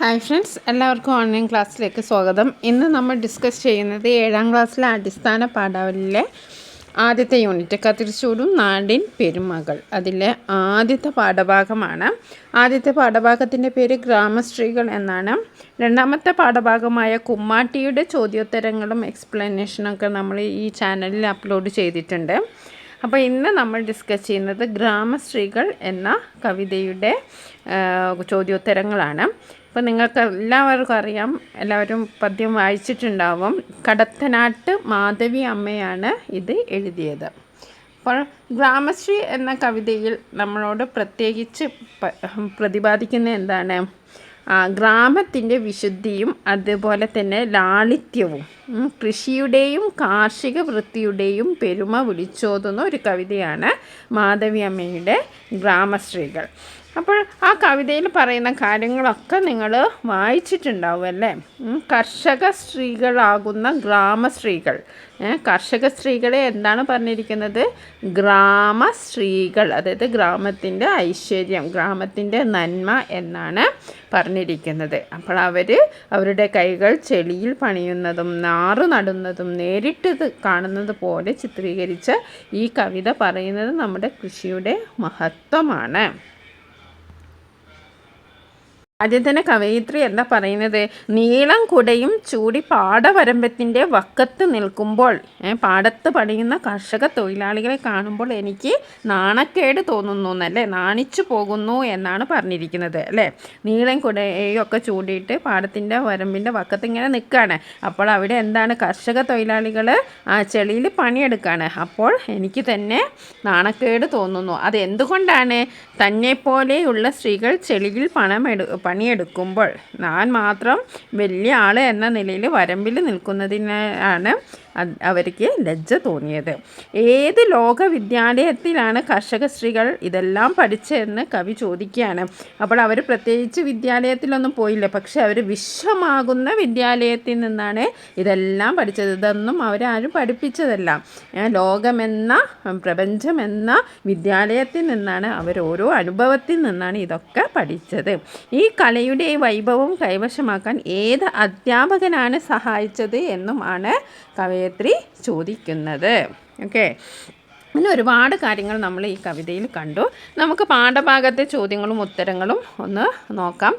Hi friends എല്ലാവർക്കും online ക്ലാസ്സിലേക്ക് സ്വാഗതം. ഇന്ന് നമ്മൾ ഡിസ്കസ് ചെയ്യുന്നത് ഏഴാം ക്ലാസ്സിലെ അടിസ്ഥാന പാഠാവലിയിലെ ആദ്യത്തെ യൂണിറ്റ് കത്തിരിച്ചൂടും നാടിൻ പെരുമകൾ. അതിലെ ആദ്യത്തെ പാഠഭാഗമാണ്. ആദ്യത്തെ പാഠഭാഗത്തിന്റെ പേര് ഗ്രാമസ്ത്രീകൾ എന്നാണ്. രണ്ടാമത്തെ പാഠഭാഗമായ കുമ്മാട്ടിയുടെ ചോദ്യോത്തരങ്ങളും എക്സ്പ്ലനേഷനൊക്കെ നമ്മൾ ഈ ചാനലിൽ അപ്ലോഡ് ചെയ്തിട്ടുണ്ട്. അപ്പോൾ ഇന്ന് നമ്മൾ ഡിസ്കസ് ചെയ്യുന്നത് ഗ്രാമസ്ത്രീകൾ എന്ന കവിതയുടെ ചോദ്യോത്തരങ്ങളാണ്. അപ്പോൾ നിങ്ങൾക്ക് എല്ലാവർക്കും അറിയാം എല്ലാവരും പദ്യം വായിച്ചിട്ടുണ്ടാവും. കടത്തനാട്ട് മാധവി അമ്മയാണ് ഇത് എഴുതിയത്. അപ്പോൾ ഗ്രാമശ്രീ എന്ന കവിതയിൽ നമ്മളോട് പ്രത്യേകിച്ച് പ്രതിപാദിക്കുന്ന എന്താണ്? ഗ്രാമത്തിന്റെ വിശുദ്ധിയും അതുപോലെ തന്നെ ലാളിത്യവും കൃഷിയുടെയും കാർഷിക വൃത്തിയുടെയും പെരുമ വിളിച്ചോതുന്ന ഒരു കവിതയാണ് മാധവി അമ്മയുടെ ഗ്രാമശ്രീകൾ. അപ്പോൾ ആ കവിതയിൽ പറയുന്ന കാര്യങ്ങളൊക്കെ നിങ്ങൾ വായിച്ചിട്ടുണ്ടാവും അല്ലേ? കർഷക സ്ത്രീകളാകുന്ന ഗ്രാമ സ്ത്രീകൾ. കർഷക സ്ത്രീകളെ എന്താണ് പറഞ്ഞിരിക്കുന്നത്? ഗ്രാമ സ്ത്രീകൾ അതായത് ഗ്രാമത്തിന്റെ ഐശ്വര്യം ഗ്രാമത്തിന്റെ നന്മ എന്നാണ് പറഞ്ഞിരിക്കുന്നത്. അപ്പോൾ അവർ അവരുടെ കൈകൾ ചെളിയിൽ പണിയുന്നതും നാറു നടുന്നതും നേരിട്ട് കാണുന്നത് പോലെ ചിത്രീകരിച്ച് ഈ കവിത പറയുന്നത് നമ്മുടെ കൃഷിയുടെ മഹത്വമാണ്. ആദ്യം തന്നെ കവയിത്രി എന്താ പറയുന്നത്? നീളം കുടയും ചൂടി പാടവരമ്പത്തിന്റെ വക്കത്ത് നിൽക്കുമ്പോൾ പാടത്ത് പണിയുന്ന കർഷക തൊഴിലാളികളെ കാണുമ്പോൾ എനിക്ക് നാണക്കേട് തോന്നുന്നു എന്നല്ലേ? നാണിച്ചു പോകുന്നു എന്നാണ് പറഞ്ഞിരിക്കുന്നത് അല്ലേ? നീളം കുടയൊക്കെ ചൂടിയിട്ട് പാടത്തിന്റെ വരമ്പിന്റെ വക്കത്ത് ഇങ്ങനെ നിൽക്കുകയാണ് അപ്പോൾ അവിടെ എന്താണ്? കർഷക തൊഴിലാളികൾ ആ ചെളിയിൽ പണിയെടുക്കുകയാണ് അപ്പോൾ എനിക്ക് തന്നെ നാണക്കേട് തോന്നുന്നു. അത് എന്തുകൊണ്ടാണ് തന്നെ പോലെയുള്ള സ്ത്രീകൾ ചെളിയിൽ പണമെടു പണിയെടുക്കുമ്പോൾ ഞാൻ മാത്രം വലിയ ആൾ എന്ന നിലയിൽ വരമ്പിൽ നിൽക്കുന്നതിനാണ് അവർക്ക് ലജ്ജ തോന്നിയത്. ഏത് ലോക വിദ്യാലയത്തിലാണ് കർഷക സ്ത്രീകൾ ഇതെല്ലാം പഠിച്ചതെന്ന് കവി ചോദിക്കുകയാണ്. അപ്പോൾ അവർ പ്രത്യേകിച്ച് വിദ്യാലയത്തിലൊന്നും പോയില്ല. പക്ഷേ അവർ വിശ്വമാകുന്ന വിദ്യാലയത്തിൽ നിന്നാണ് ഇതെല്ലാം പഠിച്ചത്. ഇതൊന്നും അവരാരും പഠിപ്പിച്ചതല്ല. ലോകമെന്ന പ്രപഞ്ചമെന്ന വിദ്യാലയത്തിൽ നിന്നാണ് അവർ ഓരോ അനുഭവത്തിൽ നിന്നാണ് ഇതൊക്കെ പഠിച്ചത്. ഈ കലയുടെ വൈഭവം കൈവശമാക്കാൻ ഏത് അധ്യാപകനാണ് സഹായിച്ചത് എന്നുമാണ് കവയ ഗായത്രി ചോദിക്കുന്നത്. ഓക്കെ അങ്ങനെ ഒരുപാട് കാര്യങ്ങൾ നമ്മൾ ഈ കവിതയിൽ കണ്ടു. നമുക്ക് പാഠഭാഗത്തെ ചോദ്യങ്ങളും ഉത്തരങ്ങളും ഒന്ന് നോക്കാം.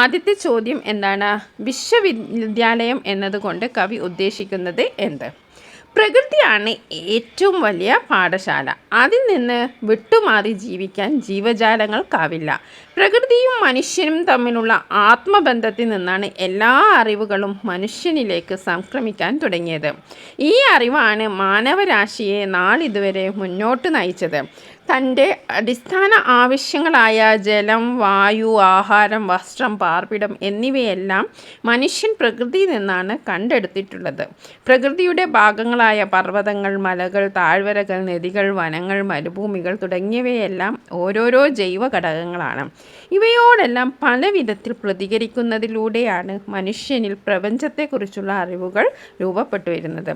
ആദ്യത്തെ ചോദ്യം എന്താണ്? വിശ്വവിദ്യാലയം എന്നതുകൊണ്ട് കവി ഉദ്ദേശിക്കുന്നത് എന്ത്? പ്രകൃതിയാണ് ഏറ്റവും വലിയ പാഠശാല. അതിൽ നിന്ന് വിട്ടുമാറി ജീവിക്കാൻ ജീവജാലങ്ങൾക്കാവില്ല. പ്രകൃതിയും മനുഷ്യനും തമ്മിലുള്ള ആത്മബന്ധത്തിൽ നിന്നാണ് എല്ലാ അറിവുകളും മനുഷ്യനിലേക്ക് സംക്രമിക്കാൻ തുടങ്ങിയത്. ഈ അറിവാണ് മാനവരാശിയെ നാളിതുവരെ മുന്നോട്ട് നയിച്ചത്. തന്റെ അടിസ്ഥാന ആവശ്യങ്ങളായ ജലം വായു ആഹാരം വസ്ത്രം പാർപ്പിടം എന്നിവയെല്ലാം മനുഷ്യൻ പ്രകൃതിയിൽ നിന്നാണ് കണ്ടെടുത്തിട്ടുള്ളത്. പ്രകൃതിയുടെ ഭാഗങ്ങളായ പർവതങ്ങൾ മലകൾ താഴ്വരകൾ നദികൾ വനങ്ങൾ മരുഭൂമികൾ തുടങ്ങിയവയെല്ലാം ഓരോരോ ജൈവ ഘടകങ്ങളാണ് ഇവയോടെല്ലാം പല വിധത്തിൽ പ്രതികരിക്കുന്നതിലൂടെയാണ് മനുഷ്യനിൽ പ്രപഞ്ചത്തെക്കുറിച്ചുള്ള അറിവുകൾ രൂപപ്പെട്ടു വരുന്നത്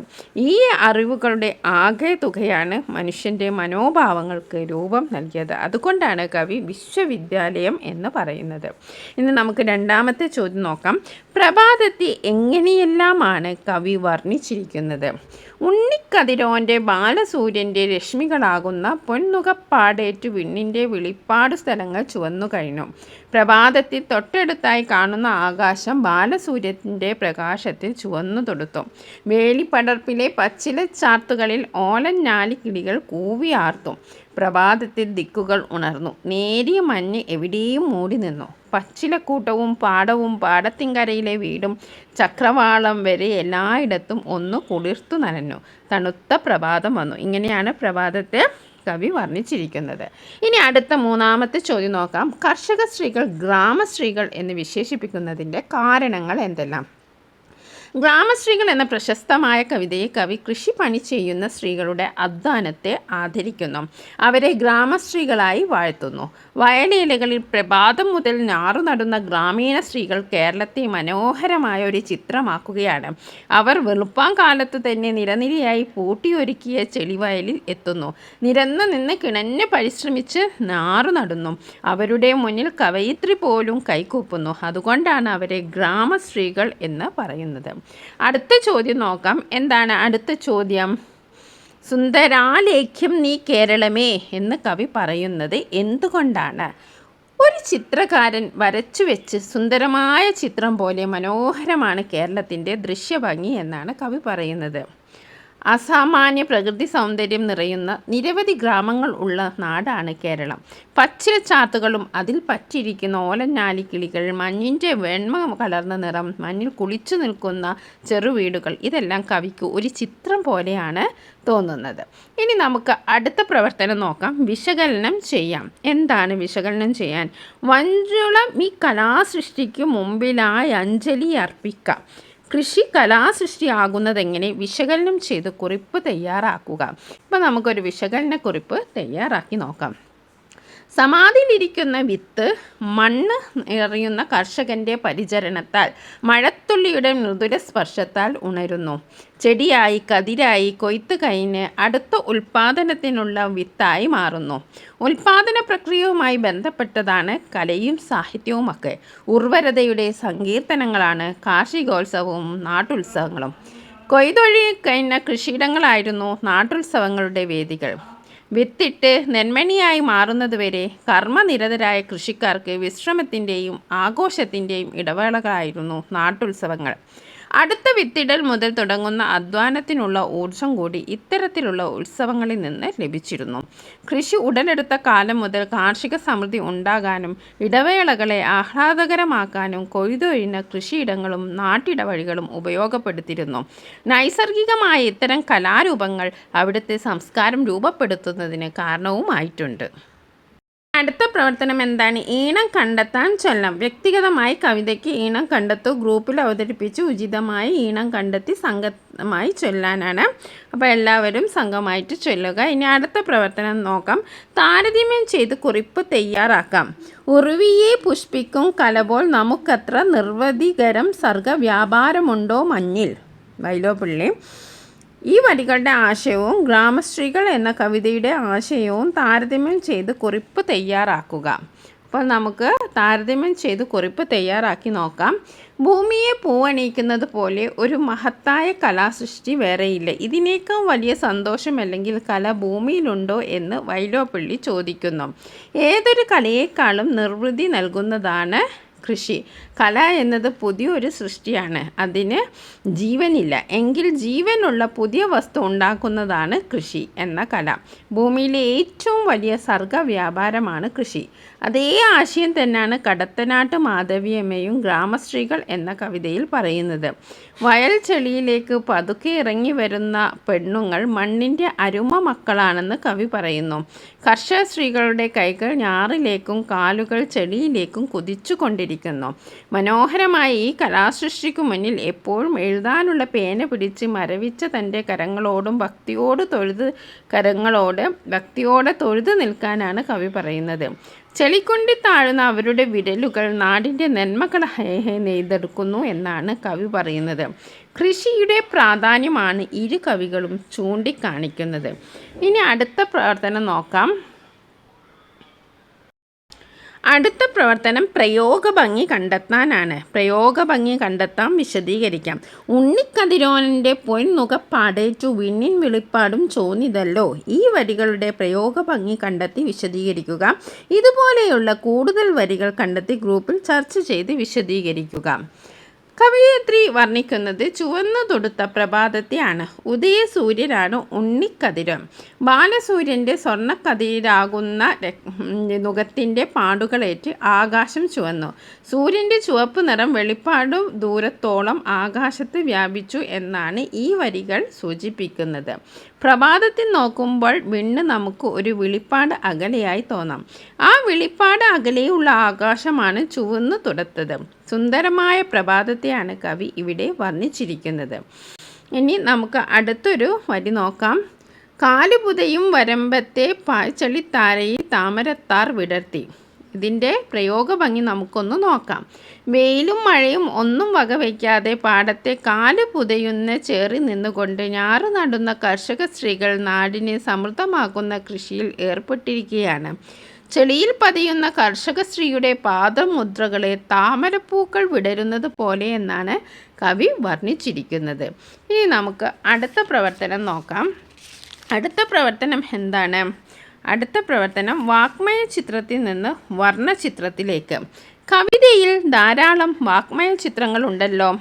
ഈ അറിവുകളുടെ ആകെ തുകയാണ് മനുഷ്യന്റെ മനോഭാവങ്ങൾക്ക് രൂപം നൽകിയത്. അതുകൊണ്ടാണ് കവി വിശ്വവിദ്യാലയം എന്ന് പറയുന്നത്. ഇന്ന് നമുക്ക് രണ്ടാമത്തെ ചോദ്യം നോക്കാം. പ്രഭാതത്തെ എങ്ങനെയെല്ലാമാണ് കവി വർണിച്ചിരിക്കുന്നത്? ഉണ്ണിക്കതിരോന്റെ ബാലസൂര്യന്റെ രശ്മികളാകുന്ന പൊൻനുകപ്പാടേറ്റു വിണ്ണിന്റെ വിളിപ്പാട് സ്ഥലങ്ങൾ ചുവന്നു കഴിഞ്ഞു. പ്രഭാതത്തിൽ തൊട്ടടുത്തായി കാണുന്ന ആകാശം ബാലസൂര്യത്തിന്റെ പ്രകാശത്തിൽ ചുവന്നു തൊടുത്തു. വേലിപ്പടർപ്പിലെ പച്ചില ചാർത്തുകളിൽ കൂവിയാർത്തും കൂവിയാർത്തു പ്രഭാതത്തിൽ ദിക്കുകൾ ഉണർന്നു. നേരിയ മഞ്ഞ് എവിടെയും മൂടി നിന്നു. പച്ചിലക്കൂട്ടവും പാടവും പാടത്തിങ്കരയിലെ വീടും ചക്രവാളം വരെ എല്ലായിടത്തും ഒന്ന് കുളിർത്തു നനഞ്ഞു. തണുത്ത പ്രഭാതം വന്നു. ഇങ്ങനെയാണ് പ്രഭാതത്തെ കവി വർണിച്ചിരിക്കുന്നത്. ഇനി അടുത്ത മൂന്നാമത്തെ ചോദ്യം നോക്കാം. കർഷക സ്ത്രീകൾ ഗ്രാമ സ്ത്രീകൾ എന്ന് വിശേഷിപ്പിക്കുന്നതിന്റെ കാരണങ്ങൾ എന്തെല്ലാം? ഗ്രാമസ്ത്രീകൾ എന്ന പ്രശസ്തമായ കവിതയെ കവി കൃഷിപ്പണി ചെയ്യുന്ന സ്ത്രീകളുടെ അധ്വാനത്തെ ആദരിക്കുന്നു. അവരെ ഗ്രാമസ്ത്രീകളായി വാഴ്ത്തുന്നു. വയലേലകളിൽ പ്രഭാതം മുതൽ ഞാറു നടുന്ന ഗ്രാമീണ സ്ത്രീകൾ കേരളത്തെ മനോഹരമായ ഒരു ചിത്രമാക്കുകയാണ്. അവർ വെളുപ്പാൻ കാലത്ത് തന്നെ നിരനിരയായി പൂട്ടിയൊരുക്കിയ ചെളിവയലിൽ എത്തുന്നു. നിരന്ന് നിന്ന് കിണഞ്ഞ് പരിശ്രമിച്ച് ഞാറു നടുന്നു. അവരുടെ മുന്നിൽ കവയിത്രി പോലും കൈകൂപ്പുന്നു. അതുകൊണ്ടാണ് അവരെ ഗ്രാമസ്ത്രീകൾ എന്ന് പറയുന്നത്. അടുത്ത ചോദ്യം നോക്കാം. എന്താണ് അടുത്ത ചോദ്യം? സുന്ദരാലേഖ്യം നീ കേരളമേ എന്ന് കവി പറയുന്നത് എന്തുകൊണ്ടാണ്? ഒരു ചിത്രകാരൻ വരച്ചു വെച്ച് സുന്ദരമായ ചിത്രം പോലെ മനോഹരമാണ് കേരളത്തിന്റെ ദൃശ്യഭംഗി എന്നാണ് കവി പറയുന്നത്. അസാമാന്യ പ്രകൃതി സൗന്ദര്യം നിറയുന്ന നിരവധി ഗ്രാമങ്ങൾ ഉള്ള നാടാണ് കേരളം. പച്ചില പച്ചിലച്ചാത്തുകളും അതിൽ പറ്റിയിരിക്കുന്ന ഓലഞ്ഞാലിക്കിളികൾ മഞ്ഞിന്റെ വെണ്മ കലർന്ന നിറം മഞ്ഞിൽ കുളിച്ചു നിൽക്കുന്ന ചെറുവീടുകൾ ഇതെല്ലാം കവിക്ക് ഒരു ചിത്രം പോലെയാണ് തോന്നുന്നത്. ഇനി നമുക്ക് അടുത്ത പ്രവർത്തനം നോക്കാം. വിശകലനം ചെയ്യാം. എന്താണ് വിശകലനം ചെയ്യാൻ? വഞ്ചുളം ഈ കലാസൃഷ്ടിക്ക് മുമ്പിലായി അഞ്ജലി അർപ്പിക്കാം. കൃഷി കലാസൃഷ്ടിയാകുന്നതെങ്ങനെ വിശകലനം ചെയ്ത് കുറിപ്പ് തയ്യാറാക്കുക. ഇപ്പോൾ നമുക്കൊരു വിശകലന കുറിപ്പ് തയ്യാറാക്കി നോക്കാം. സമാധിയിലിരിക്കുന്ന വിത്ത് മണ്ണ് എറിയുന്ന കർഷകന്റെ പരിചരണത്താൽ മഴത്തുള്ളിയുടെ മൃദുരസ്പർശത്താൽ ഉണരുന്നു. ചെടിയായി കതിരായി കൊയ്ത്ത് കഴിഞ്ഞ് അടുത്ത ഉൽപാദനത്തിനുള്ള വിത്തായി മാറുന്നു. ഉൽപാദന പ്രക്രിയയുമായി ബന്ധപ്പെട്ടതാണ് കലയും സാഹിത്യവുമൊക്കെ. ഉർവരതയുടെ സങ്കീർത്തനങ്ങളാണ് കാർഷികോത്സവവും നാട്ടുത്സവങ്ങളും. കൊയ്തൊഴി കഴിഞ്ഞ കൃഷിയിടങ്ങളായിരുന്നു നാട്ടുത്സവങ്ങളുടെ വേദികൾ. വിത്തിട്ട് നെന്മണിയായി മാറുന്നതുവരെ കർമ്മനിരതരായ കൃഷിക്കാർക്ക് വിശ്രമത്തിന്റെയും ആഘോഷത്തിന്റെയും ഇടവേളകളായിരുന്നു നാട്ടുത്സവങ്ങൾ. അടുത്ത വിത്തിടൽ മുതൽ തുടങ്ങുന്ന അധ്വാനത്തിനുള്ള ഊർജം കൂടി ഇത്തരത്തിലുള്ള ഉത്സവങ്ങളിൽ നിന്ന് ലഭിച്ചിരുന്നു. കൃഷി ഉടലെടുത്ത കാലം മുതൽ കാർഷിക സമൃദ്ധി ഉണ്ടാകാനും ഇടവേളകളെ ആഹ്ലാദകരമാക്കാനും കൊയ്തൊഴിഞ്ഞ കൃഷിയിടങ്ങളും നാട്ടിടവഴികളും ഉപയോഗപ്പെടുത്തിയിരുന്നു. നൈസർഗികമായ ഇത്തരം കലാരൂപങ്ങൾ അവിടുത്തെ സംസ്കാരം രൂപപ്പെടുത്തുന്നതിന് കാരണവുമായിട്ടുണ്ട്. അടുത്ത പ്രവർത്തനം എന്താണ്? ഈണം കണ്ടെത്താൻ ചൊല്ലാം. വ്യക്തിഗതമായി കവിതയ്ക്ക് ഈണം കണ്ടെത്തു. ഗ്രൂപ്പിൽ അവതരിപ്പിച്ച് ഉചിതമായി ഈണം കണ്ടെത്തി സംഘമായി ചൊല്ലാനാണ്. അപ്പോൾ എല്ലാവരും സംഘമായിട്ട് ചൊല്ലുക. ഇനി അടുത്ത പ്രവർത്തനം നോക്കാം. താരതമ്യം ചെയ്ത് കുറിപ്പ് തയ്യാറാക്കാം. ഉറുവിയെ പുഷ്പിക്കും കലപോൽ നമുക്കത്ര നിർവധികരം സർഗ വ്യാപാരമുണ്ടോ മഞ്ഞിൽ വൈലോപ്പിള്ളി ഈ വരികളുടെ ആശയവും ഗ്രാമസ്ത്രീകൾ എന്ന കവിതയുടെ ആശയവും താരതമ്യം ചെയ്ത് കുറിപ്പ് തയ്യാറാക്കുക. അപ്പോൾ നമുക്ക് താരതമ്യം ചെയ്ത് കുറിപ്പ് തയ്യാറാക്കി നോക്കാം. ഭൂമിയെ പൂവണിയിക്കുന്നത് പോലെ ഒരു മഹത്തായ കലാസൃഷ്ടി വേറെയില്ല. ഇതിനേക്കാൾ വലിയ സന്തോഷം അല്ലെങ്കിൽ കല ഭൂമിയിലുണ്ടോ എന്ന് വൈലോപ്പള്ളി ചോദിക്കുന്നു. ഏതൊരു കലയേക്കാളും നിർവൃതി നൽകുന്നതാണ് കൃഷി. കല എന്നത് പുതിയൊരു സൃഷ്ടിയാണ്. അതിന് ജീവനില്ല. എങ്കിൽ ജീവനുള്ള പുതിയ വസ്തു ഉണ്ടാക്കുന്നതാണ് കൃഷി എന്ന കല. ഭൂമിയിലെ ഏറ്റവും വലിയ സർഗ വ്യാപാരമാണ് കൃഷി. അതേ ആശയം തന്നെയാണ് കടത്തനാട്ട് മാധവിയമ്മയും ഗ്രാമസ്ത്രീകൾ എന്ന കവിതയിൽ പറയുന്നത്. വയൽ ചെളിയിലേക്ക് പതുക്കെ ഇറങ്ങി വരുന്ന പെണ്ണുങ്ങൾ മണ്ണിന്റെ അരുമ മക്കളാണെന്ന് കവി പറയുന്നു. കർഷക സ്ത്രീകളുടെ കൈകൾ ഞാറിലേക്കും കാലുകൾ ചെളിയിലേക്കും കുതിച്ചു കൊണ്ടിരിക്കുന്നു. മനോഹരമായ ഈ കലാസൃഷ്ടിക്കു മുന്നിൽ എപ്പോഴും എഴുതാനുള്ള പേന പിടിച്ച് മരവിച്ച തന്റെ കരങ്ങളോടും ഭക്തിയോട് തൊഴുത് കരങ്ങളോട് ഭക്തിയോടെ തൊഴുത് നിൽക്കാനാണ് കവി പറയുന്നത്. ചെളിക്കൊണ്ടി താഴുന്ന അവരുടെ വിരലുകൾ നാടിന്റെ നന്മകളെ നെയ്തെടുക്കുന്നു എന്നാണ് കവി പറയുന്നത്. കൃഷിയുടെ പ്രാധാന്യമാണ് ഇരു കവികളും ചൂണ്ടിക്കാണിക്കുന്നത്. ഇനി അടുത്ത പ്രവർത്തനം നോക്കാം. അടുത്ത പ്രവർത്തനം പ്രയോഗഭംഗി കണ്ടെത്താനാണ്. പ്രയോഗഭംഗി കണ്ടെത്താൻ വിശദീകരിക്കാം. ഉണ്ണിക്കതിരോനന്റെ പൊൻനുകപ്പാടേറ്റു വിണ്ണിൻ വെളിപ്പാടും ചോന്നിതല്ലോ. ഈ വരികളുടെ പ്രയോഗഭംഗി കണ്ടെത്തി വിശദീകരിക്കുക. ഇതുപോലെയുള്ള കൂടുതൽ വരികൾ കണ്ടെത്തി ഗ്രൂപ്പിൽ ചർച്ച ചെയ്ത് വിശദീകരിക്കുക. കവയിത്രി വർണിക്കുന്നത് ചുവന്നു തൊടുത്ത പ്രഭാതത്തെയാണ്. ഉദയസൂര്യനാണ് ഉണ്ണിക്കതിരം. ബാലസൂര്യന്റെ സ്വർണക്കതിരാകുന്ന നുഖത്തിന്റെ പാടുകളേറ്റ് ആകാശം ചുവന്നു. സൂര്യന്റെ ചുവപ്പ് നിറം വെളിപ്പാടും ദൂരത്തോളം ആകാശത്ത് വ്യാപിച്ചു എന്നാണ് ഈ വരികൾ സൂചിപ്പിക്കുന്നത്. പ്രഭാതത്തിൽ നോക്കുമ്പോൾ വിണ്ണ് നമുക്ക് ഒരു വിളിപ്പാട് അകലെയായി തോന്നാം. ആ വിളിപ്പാട് അകലെയുള്ള ആകാശമാണ് ചുവന്നു തുടത്തത് സുന്ദരമായ പ്രഭാതത്തെയാണ് കവി ഇവിടെ വർണിച്ചിരിക്കുന്നത്. ഇനി നമുക്ക് അടുത്തൊരു വരി നോക്കാം. കാലുപുതയും വരമ്പത്തെ പായ്ച്ചളിത്താരയിൽ താമരത്താർ വിടർത്തി. ഇതിന്റെ പ്രയോഗഭംഗി നമുക്കൊന്ന് നോക്കാം. വെയിലും മഴയും ഒന്നും വകവയ്ക്കാതെ പാടത്തെ കാൽ പുതയുന്ന ചേറി നിന്നുകൊണ്ട് ഞാറ് നടുന്ന കർഷക സ്ത്രീകൾ നാടിനെ സമൃദ്ധമാക്കുന്ന കൃഷിയിൽ ഏർപ്പെട്ടിരിക്കുകയാണ്. ചെളിയിൽ പതിയുന്ന കർഷക സ്ത്രീയുടെ പാദമുദ്രകളെ താമരപ്പൂക്കൾ വിടരുന്നത് പോലെ എന്നാണ് കവി വർണിച്ചിരിക്കുന്നത്. ഇനി നമുക്ക് അടുത്ത പ്രവർത്തനം നോക്കാം. അടുത്ത പ്രവർത്തനം എന്താണ്? അടുത്ത പ്രവർത്തനം വാക്മയ ചിത്രത്തിൽ നിന്ന് വർണ ചിത്രത്തിലേക്ക്. കവിതയിൽ ധാരാളം വാക്മയ ചിത്രങ്ങളുണ്ടല്ലോ.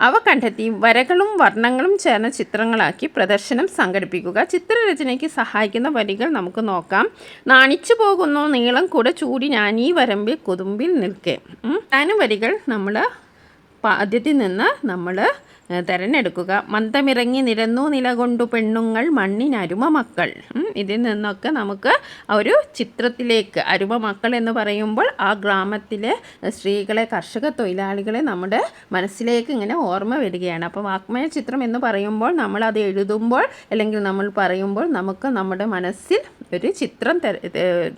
അവ കണ്ടെത്തി വരകളും വർണങ്ങളും ചേർന്ന ചിത്രങ്ങളാക്കി പ്രദർശനം സംഘടിപ്പിക്കുക. ചിത്രരചനയ്ക്ക് സഹായിക്കുന്ന വരികൾ നമുക്ക് നോക്കാം. നാണിച്ചു പോകുന്നു നീളം കൂടെ ചൂടി ഞാൻ ഈ വരമ്പിൽ കുതുമ്പിൽ നിൽക്കേ. ഞാനും വരികൾ നമ്മൾ ആദ്യത്തിൽ നിന്ന് നമ്മൾ തിരഞ്ഞെടുക്കുക. മന്ദമിറങ്ങി നിരന്നു നിലകൊണ്ടു പെണ്ണുങ്ങൾ മണ്ണിനരുമ മക്കൾ. ഇതിൽ നിന്നൊക്കെ നമുക്ക് ഒരു ചിത്രത്തിലേക്ക് അരുമ മക്കൾ എന്ന് പറയുമ്പോൾ ആ ഗ്രാമത്തിലെ സ്ത്രീകളെ കർഷക തൊഴിലാളികളെ നമ്മുടെ മനസ്സിലേക്ക് ഇങ്ങനെ ഓർമ്മ വരികയാണ്. അപ്പോൾ വാക്മയ ചിത്രം എന്ന് പറയുമ്പോൾ നമ്മൾ അത് എഴുതുമ്പോൾ അല്ലെങ്കിൽ നമ്മൾ പറയുമ്പോൾ നമുക്ക് നമ്മുടെ മനസ്സിൽ ഒരു ചിത്രം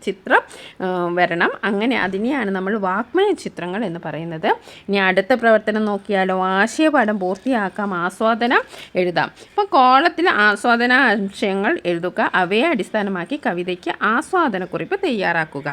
ചിത്രം വരണം. അങ്ങനെ അതിനെയാണ് നമ്മൾ വാക്മയ ചിത്രങ്ങൾ എന്ന് പറയുന്നത്. ഇനി അടുത്ത പ്രവർത്തനം നോക്കിയാലോ. ആശയപാഠം പൂർത്തിയാക്കി ആക്കാം ആസ്വാദനം എഴുതാം. അപ്പോൾ കോളത്തിൽ ആസ്വാദന ആശയങ്ങൾ എഴുതുക. അവയെ അടിസ്ഥാനമാക്കി കവിതയ്ക്ക് ആസ്വാദനക്കുറിപ്പ് തയ്യാറാക്കുക.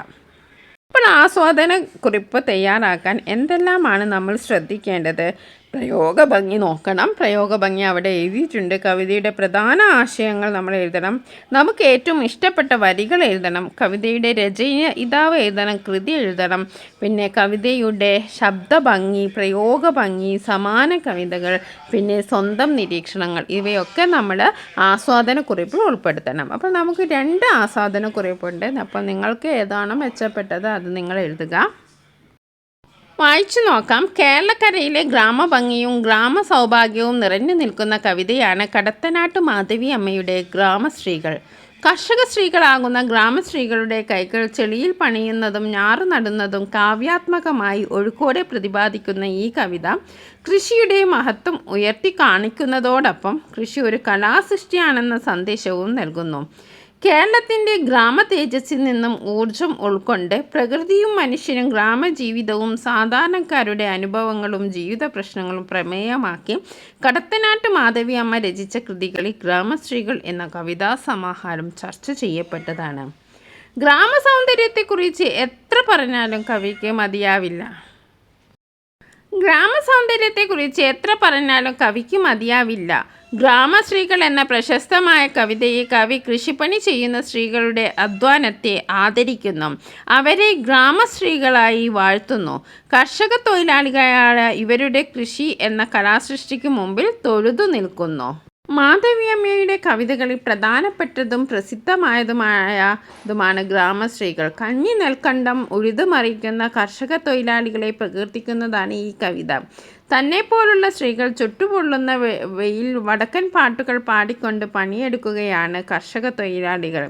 അപ്പോൾ ആസ്വാദനക്കുറിപ്പ് തയ്യാറാക്കാൻ എന്തെല്ലാമാണ് നമ്മൾ ശ്രദ്ധിക്കേണ്ടത്? പ്രയോഗഭംഗി നോക്കണം. പ്രയോഗഭംഗി അവിടെ എഴുതിയിട്ടുണ്ട്. കവിതയുടെ പ്രധാന ആശയങ്ങൾ നമ്മൾ എഴുതണം. നമുക്ക് ഏറ്റവും ഇഷ്ടപ്പെട്ട വരികൾ എഴുതണം. കവിതയുടെ രചയ ഇതാവ് എഴുതണം. കൃതി എഴുതണം. പിന്നെ കവിതയുടെ ശബ്ദഭംഗി പ്രയോഗഭംഗി സമാന കവിതകൾ പിന്നെ സ്വന്തം നിരീക്ഷണങ്ങൾ ഇവയൊക്കെ നമ്മൾ ആസ്വാദനക്കുറിപ്പിൽ ഉൾപ്പെടുത്തണം. അപ്പോൾ നമുക്ക് രണ്ട് ആസ്വാദനക്കുറിപ്പുണ്ട്. അപ്പോൾ നിങ്ങൾക്ക് ഏതാണ് മെച്ചപ്പെട്ടത് അത് നിങ്ങൾ എഴുതുക. വായിച്ചു നോക്കാം. കേരളക്കരയിലെ ഗ്രാമഭംഗിയും ഗ്രാമ സൗഭാഗ്യവും നിറഞ്ഞു നിൽക്കുന്ന കവിതയാണ് കടത്തനാട്ട് മാധവി അമ്മയുടെ ഗ്രാമസ്ത്രീകൾ കർഷക സ്ത്രീകളാകുന്ന ഗ്രാമസ്ത്രീകളുടെ കൈകൾ ചെളിയിൽ പണിയുന്നതും ഞാറു നടുന്നതും കാവ്യാത്മകമായി ഒഴുക്കോടെ പ്രതിപാദിക്കുന്ന ഈ കവിത കൃഷിയുടെ മഹത്വം ഉയർത്തി കാണിക്കുന്നതോടൊപ്പം കൃഷി ഒരു കലാസൃഷ്ടിയാണെന്ന സന്ദേശവും നൽകുന്നു. കേരളത്തിന്റെ ഗ്രാമ തേജസ്സിൽ നിന്നും ഊർജം ഉൾക്കൊണ്ട് പ്രകൃതിയും മനുഷ്യനും ഗ്രാമജീവിതവും സാധാരണക്കാരുടെ അനുഭവങ്ങളും ജീവിത പ്രശ്നങ്ങളും പ്രമേയമാക്കി കടത്തനാട്ട് മാധവി അമ്മ രചിച്ച കൃതികളിൽ ഗ്രാമശ്രീകൾ എന്ന കവിതാ സമാഹാരം ചർച്ച ചെയ്യപ്പെട്ടതാണ്. ഗ്രാമ സൗന്ദര്യത്തെക്കുറിച്ച് എത്ര പറഞ്ഞാലും കവിക്ക് മതിയാവില്ല. ഗ്രാമ സൗന്ദര്യത്തെക്കുറിച്ച് എത്ര പറഞ്ഞാലും കവിക്ക് മതിയാവില്ല. ഗ്രാമസ്ത്രീകൾ എന്ന പ്രശസ്തമായ കവിതയെ കവി കൃഷിപ്പണി ചെയ്യുന്ന സ്ത്രീകളുടെ അധ്വാനത്തെ ആദരിക്കുന്നു. അവരെ ഗ്രാമസ്ത്രീകളായി വാഴ്ത്തുന്നു. കർഷക തൊഴിലാളികളായ ഇവരുടെ കൃഷി എന്ന കലാസൃഷ്ടിക്ക് മുമ്പിൽ തൊഴുതു നിൽക്കുന്നു. മാധവിയമ്മയുടെ കവിതകളിൽ പ്രധാനപ്പെട്ടതും പ്രസിദ്ധമായതുമായതുമാണ് ഗ്രാമശ്രീകൾ കഞ്ഞി നെൽക്കണ്ടം ഉഴുതുമറിക്കുന്ന കർഷക തൊഴിലാളികളെ പ്രകീർത്തിക്കുന്നതാണ് ഈ കവിത. തന്നെപ്പോലുള്ള സ്ത്രീകൾ ചുട്ടുപൊള്ളുന്ന വെയിൽ വടക്കൻ പാട്ടുകൾ പാടിക്കൊണ്ട് പണിയെടുക്കുകയാണ് കർഷക തൊഴിലാളികൾ.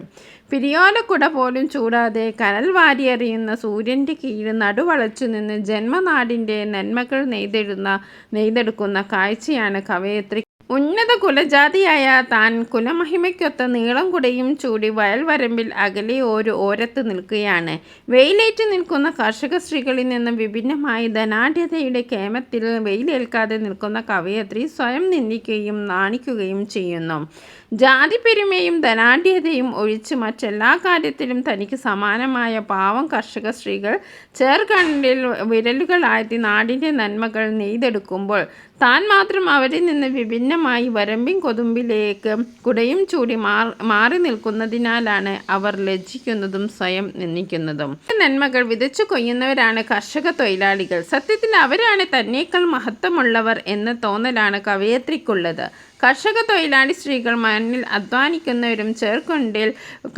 പിരിയോലക്കുട പോലും ചൂടാതെ കനൽ വാരിയെറിയുന്ന സൂര്യന്റെ കീഴ് നടുവളച്ചു നിന്ന് ജന്മനാടിന്റെ നന്മകൾ നെയ്തെഴുന്ന നെയ്തെടുക്കുന്ന കാഴ്ചയാണ് കവയത്രി ഉന്നത കുലജാതിയായ താൻ കുലമഹിമയ്ക്കൊത്ത നീളം കുടയും ചൂടി വയൽവരമ്പിൽ അകലെ ഒരു ഓരത്ത് നിൽക്കുകയാണ്. വെയിലേറ്റ് നിൽക്കുന്ന കർഷക സ്ത്രീകളിൽ നിന്നും വിഭിന്നമായി ധനാഢ്യതയുടെ കേമത്തിൽ വെയിലേൽക്കാതെ നിൽക്കുന്ന കവയത്രി സ്വയം നിന്ദിക്കുകയും നാണിക്കുകയും ചെയ്യുന്നു. ജാതിപ്പെരുമയും ധനാഢ്യതയും ഒഴിച്ച് മറ്റെല്ലാ കാര്യത്തിലും തനിക്ക് സമാനമായ പാവം കർഷക സ്ത്രീകൾ ചേർക്കണ്ണിൽ വിരലുകളായി നാടിന്റെ നന്മകൾ നെയ്തെടുക്കുമ്പോൾ താൻ മാത്രം അവരിൽ നിന്ന് വിഭിന്നമായി വരമ്പിൻ കൊതുമ്പിലേക്ക് കുടയും ചൂടി മാറി നിൽക്കുന്നതിനാലാണ് അവർ ലജ്ജിക്കുന്നതും സ്വയം നിന്ദിക്കുന്നതും. നന്മകൾ വിതച്ചു കൊയ്യുന്നവരാണ് കർഷക തൊഴിലാളികൾ. സത്യത്തിൽ അവരാണ് തന്നേക്കാൾ മഹത്വമുള്ളവർ എന്ന തോന്നലാണ് കവയത്രിക്കുള്ളത്. കർഷക തൊഴിലാളി സ്ത്രീകൾ മണ്ണിൽ അധ്വാനിക്കുന്നവരും ചേർക്കൊണ്ടിൽ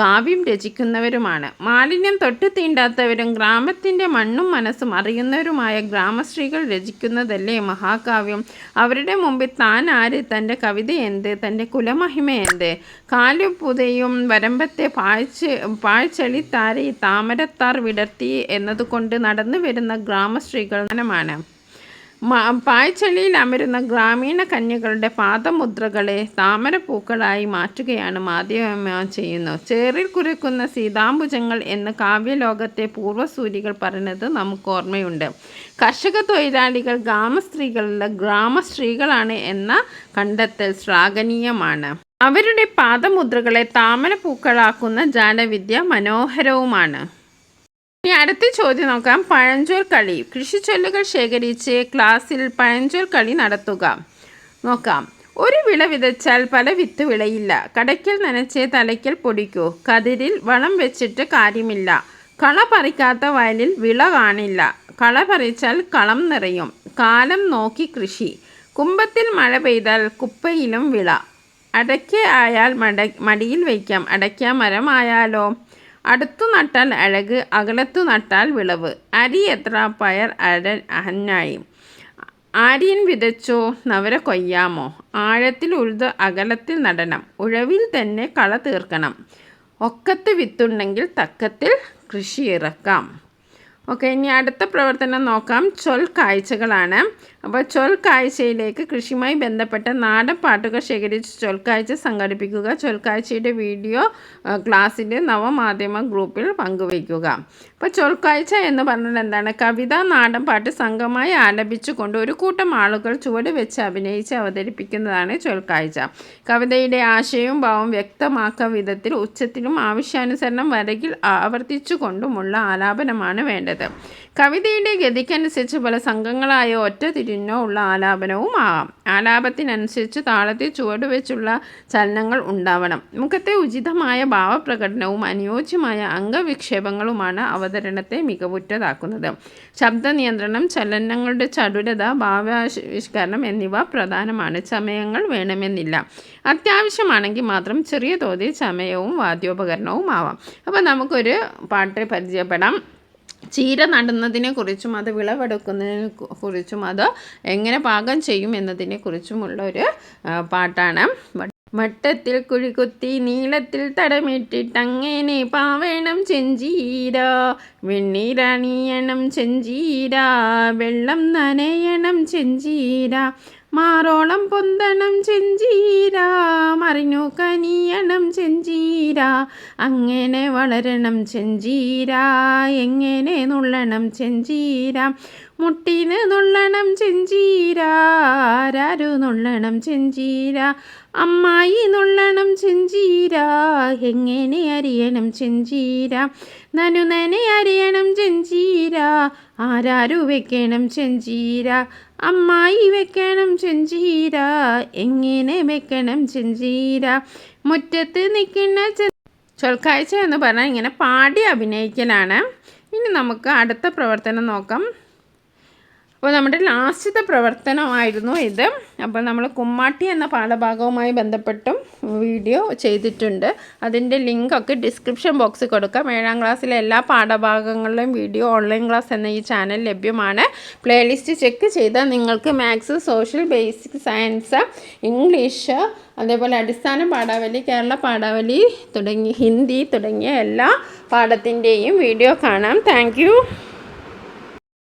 കാവ്യം രചിക്കുന്നവരുമാണ്. മാലിന്യം തൊട്ട് തീണ്ടാത്തവരും ഗ്രാമത്തിന്റെ മണ്ണും മനസ്സും അറിയുന്നവരുമായ ഗ്രാമസ്ത്രീകൾ രചിക്കുന്നതല്ലേ മഹാകാവ്യം? അവരുടെ മുമ്പിൽ താൻ ആര്? തന്റെ കവിത എന്ത്? തന്റെ കുലമഹിമ എന്ത്? കാലുപുതയും വരമ്പത്തെ പാഴ്ച പാഴ്ചളി താരി താമരത്താർ വിടർത്തി എന്നതുകൊണ്ട് നടന്നു വരുന്ന ഗ്രാമസ്ത്രീകൾ മാണ് പായ്ച്ചെളിയിൽ അമരുന്ന ഗ്രാമീണ കന്യകളുടെ പാദമുദ്രകളെ താമരപ്പൂക്കളായി മാറ്റുകയാണ് മാധ്യമ ചെയ്യുന്നത്. ചേറിൽ കുരക്കുന്ന സീതാംബുജങ്ങൾ എന്ന് കാവ്യലോകത്തെ പൂർവസൂരികൾ പറഞ്ഞത് നമുക്ക് ഓർമ്മയുണ്ട്. കർഷക തൊഴിലാളികൾ ഗ്രാമസ്ത്രീകളുടെ ഗ്രാമസ്ത്രീകളാണ് എന്ന കണ്ടെത്തൽ ശ്ലാഘനീയമാണ്. അവരുടെ പാദമുദ്രകളെ താമരപ്പൂക്കളാക്കുന്ന ജാലവിദ്യ മനോഹരവുമാണ്. ഇനി അടുത്ത ചോദ്യം നോക്കാം. പഴഞ്ചോൽ കളി. കൃഷിച്ചൊല്ലുകൾ ശേഖരിച്ച് ക്ലാസ്സിൽ പഴഞ്ചോൽ കളി നടത്തുക. നോക്കാം. ഒരു വിള വിതച്ചാൽ പല വിത്ത് വിളയില്ല. കടയ്ക്കൽ നനച്ച് തലയ്ക്കൽ പൊടിക്കൂ. കതിരിൽ വളം വെച്ചിട്ട് കാര്യമില്ല. കള പറിക്കാത്ത വയലിൽ വിള കാണില്ല. കള പറിച്ചാൽ കളം നിറയും. കാലം നോക്കി കൃഷി. കുമ്പത്തിൽ മഴ പെയ്താൽ കുപ്പയിലും വിള. അടയ്ക്ക ആയാൽ മട മടിയിൽ വയ്ക്കാം. അടയ്ക്ക മരമായാലോ? അടുത്തു നട്ടാൽ അഴക് അകലത്തു നട്ടാൽ വിളവ്. അരി എത്ര? പയർ അര അഹന്നായി. ആര്യൻ വിതച്ചോ? നവര കൊയ്യാമോ? ആഴത്തിൽ ഉഴുത് അകലത്തിൽ നടണം. ഉഴവിൽ തന്നെ കള തീർക്കണം. ഒക്കത്ത് വിത്തുണ്ടെങ്കിൽ തക്കത്തിൽ കൃഷി ഇറക്കാം ഓക്കെ ഇനി അടുത്ത പ്രവർത്തനം നോക്കാം. ചൊൽ കാഴ്ചകളാണ്. അപ്പോൾ ചൊൽക്കാഴ്ചയിലേക്ക് കൃഷിയുമായി ബന്ധപ്പെട്ട നാടൻ പാട്ടുകൾ ശേഖരിച്ച് ചൊൽക്കാഴ്ച സംഘടിപ്പിക്കുക. ചൊൽക്കാഴ്ചയുടെ വീഡിയോ ക്ലാസ്സിന്റെ നവമാധ്യമ ഗ്രൂപ്പിൽ പങ്കുവയ്ക്കുക. അപ്പോൾ ചൊൽക്കാഴ്ച എന്ന് പറഞ്ഞാൽ എന്താണ്? കവിത നാടൻ പാട്ട് സംഘമായി ആലപിച്ചുകൊണ്ട് ഒരു കൂട്ടം ആളുകൾ ചുവട് വെച്ച് അഭിനയിച്ച് അവതരിപ്പിക്കുന്നതാണ് ചൊൽക്കാഴ്ച. കവിതയുടെ ആശയവും ഭാവവും വ്യക്തമാക്കുന്ന വിധത്തിൽ ഉച്ചത്തിലും ആവശ്യാനുസരണം വരകിൽ ആവർത്തിച്ചുകൊണ്ടുമുള്ള ആലാപനമാണ് വേണ്ടത്. കവിതയുടെ ഗതിക്കനുസരിച്ച് പല സംഘങ്ങളായോ ഒറ്റ തിരിഞ്ഞോ ഉള്ള ആലാപനവും ആകാം ആലാപത്തിനനുസരിച്ച് താളത്തിൽ ചുവടുവെച്ചുള്ള ചലനങ്ങൾ ഉണ്ടാവണം. മുഖത്തെ ഉചിതമായ ഭാവപ്രകടനവും അനുയോജ്യമായ അംഗവിക്ഷേപങ്ങളുമാണ് അവതരണത്തെ മികവുറ്റതാക്കുന്നത്. ശബ്ദ നിയന്ത്രണം ചലനങ്ങളുടെ ചടുലത ഭാവാവിഷ്കരണം എന്നിവ പ്രധാനമാണ്. ചമയങ്ങൾ വേണമെന്നില്ല. അത്യാവശ്യമാണെങ്കിൽ മാത്രം ചെറിയ തോതിൽ ചമയവും വാദ്യോപകരണവും ആവാം അപ്പോൾ നമുക്കൊരു പാട്ട് പരിചയപ്പെടാം. ചീര നടുന്നതിനെ കുറിച്ചും അത് വിളവെടുക്കുന്നതിനെ കുറിച്ചും അത് എങ്ങനെ പാകം ചെയ്യും എന്നതിനെ കുറിച്ചുമുള്ള ഒരു പാട്ടാണ്. വട്ടത്തിൽ കുഴികുത്തി നീളത്തിൽ തടമിട്ടിട്ടങ്ങനെ പാവേണം ചെഞ്ചീര. വെണ്ണീരണിയണം ചെഞ്ചീര. വെള്ളം നനയണം ചെഞ്ചീര. മാറോളം പൊന്തണം ചെഞ്ചീര. മറിഞ്ഞു കനിയണം ചെഞ്ചീര. അങ്ങനെ വളരണം ചെഞ്ചീര എങ്ങനെ നുള്ളണം ചെഞ്ചീര മുട്ടിന് നുള്ളണം ചെഞ്ചീര ആരാരു നുള്ളണം ചെഞ്ചീര അമ്മായി നുള്ളണം ചെഞ്ചീര എങ്ങനെ അറിയണം ചെഞ്ചീര നനുനനെ അറിയണം ചെഞ്ചീര ആരാരു വെക്കണം ചെഞ്ചീര അമ്മായി വെക്കണം ചെഞ്ചീര എങ്ങനെ വെക്കണം ചെഞ്ചീര? മുറ്റത്ത് നിൽക്കുന്ന ചൊൽക്കാഴ്ച എന്ന് പറഞ്ഞാൽ ഇങ്ങനെ പാടി അഭിനയിക്കലാണ്. ഇനി നമുക്ക് അടുത്ത പ്രവർത്തനം നോക്കാം. അപ്പോൾ നമ്മുടെ ലാസ്റ്റത്തെ പ്രവർത്തനമായിരുന്നു ഇത്. അപ്പോൾ നമ്മൾ കുമ്മാട്ടി എന്ന പാഠഭാഗവുമായി ബന്ധപ്പെട്ടും വീഡിയോ ചെയ്തിട്ടുണ്ട്. അതിന്റെ ലിങ്കൊക്കെ ഡിസ്ക്രിപ്ഷൻ ബോക്സിൽ കൊടുക്കാം. ഏഴാം ക്ലാസ്സിലെ എല്ലാ പാഠഭാഗങ്ങളിലും വീഡിയോ ഓൺലൈൻ ക്ലാസ് എന്ന ഈ ചാനൽ ലഭ്യമാണ്. പ്ലേലിസ്റ്റ് ചെക്ക് ചെയ്താൽ നിങ്ങൾക്ക് maths social basic science English അതേപോലെ അടിസ്ഥാന പാഠാവലി കേരള പാഠാവലി തുടങ്ങി ഹിന്ദി തുടങ്ങിയ എല്ലാ പാഠത്തിന്റെയും വീഡിയോ കാണാം. താങ്ക്